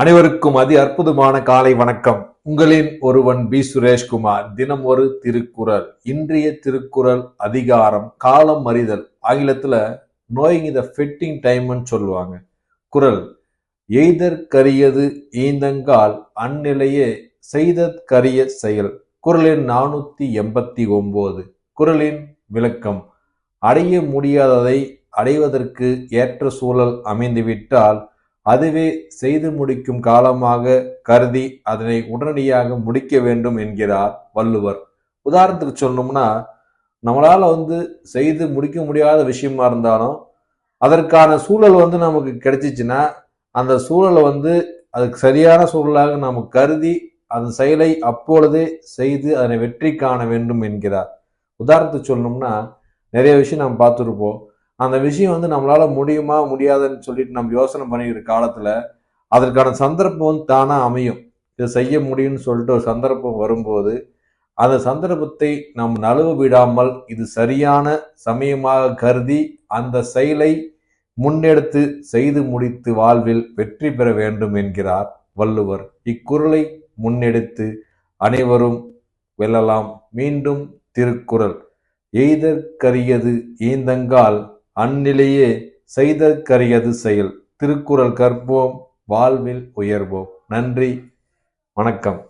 அனைவருக்கும் அதி அற்புதமான காலை வணக்கம். உங்களின் ஒருவன் பி. சுரேஷ்குமார். தினம் ஒரு திருக்குறள். இன்றைய திருக்குறள் அதிகாரம் காலம் அறிதல். ஆங்கிலத்தில் நோயிங் த ஃபிட்டிங் டைம்னு சொல்லுவாங்க. குறள் எய்தற்கரியது ஈந்தங்கால் அந்நிலையே செய்தற்கரிய செயல். குறளின் நானூற்றி எண்பத்தி ஒம்பது. குறளின் விளக்கம் அடைய முடியாததை அடைவதற்கு ஏற்ற சூழல் அமைந்துவிட்டால் அதுவே செய்து முடிக்கும் காலமாக கருதி அதனை உடனடியாக முடிக்க வேண்டும் என்கிறார் வள்ளுவர். உதாரணத்துக்கு சொல்லணும்னா நம்மளால் வந்து செய்து முடிக்க முடியாத விஷயமா இருந்தாலும் அதற்கான சூழல் வந்து நமக்கு கிடைச்சிச்சுன்னா அந்த சூழலை வந்து அதுக்கு சரியான சூழலாக நாம் கருதி அந்த செயலை அப்பொழுதே செய்து அதனை வெற்றி காண வேண்டும் என்கிறார். உதாரணத்துக்கு சொல்லணும்னா நிறைய விஷயம் நம்ம பார்த்துருப்போம். அந்த விஷயம் வந்து நம்மளால முடியுமா முடியாதுன்னு சொல்லிட்டு நம்ம யோசனை பண்ணிக்கிற காலத்துல அதற்கான சந்தர்ப்பம் வந்து தானா அமையும். இதை செய்ய முடியும்னு சொல்லிட்டு ஒரு சந்தர்ப்பம் வரும்போது அந்த சந்தர்ப்பத்தை நாம் நழுவ விடாமல் இது சரியான சமயமாக கருதி அந்த செயலை முன்னெடுத்து செய்து முடித்து வாழ்வில் வெற்றி பெற வேண்டும் என்கிறார் வள்ளுவர். இக்குறளை முன்னெடுத்து அனைவரும் வெல்லலாம். மீண்டும் திருக்குறள். எய்தற்கரியது ஈந்தங்கால் அந்நிலையே செய்தற்கரியது செயல். திருக்குறள் கற்போம் வாழ்வில் உயர்வோம். நன்றி வணக்கம்.